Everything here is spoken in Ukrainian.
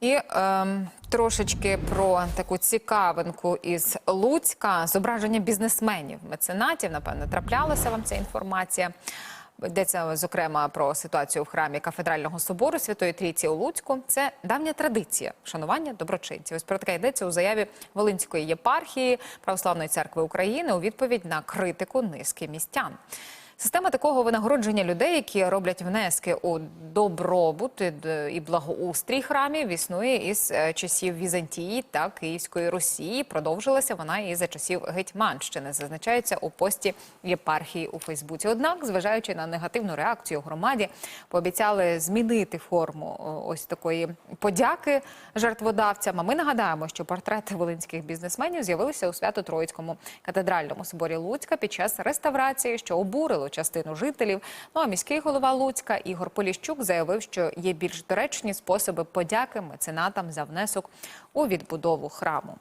І ем, трошечки про таку цікавинку із Луцька. Зображення бізнесменів, меценатів. Напевно, траплялася вам ця інформація. Йдеться зокрема про ситуацію в храмі кафедрального собору Святої Трійці у Луцьку. Це давня традиція шанування доброчинців. Ось про таке йдеться у заяві Волинської єпархії Православної церкви України у відповідь на критику низки містян. Система такого винагородження людей, які роблять внески у добробут і благоустрій храмів, існує із е, часів Візантії та Київської Росії. Продовжилася вона і за часів Гетьманщини. Зазначається у пості єпархії у Фейсбуці. Однак, зважаючи на негативну реакцію громаді, пообіцяли змінити форму ось такої подяки жертводавцям. А ми нагадаємо, що портрети волинських бізнесменів з'явилися у Свято-Троїцькому катедральному соборі Луцька під час реставрації, що обурило частину жителів. Ну а міський голова Луцька Ігор Поліщук заявив, що є більш доречні способи подяки меценатам за внесок у відбудову храму.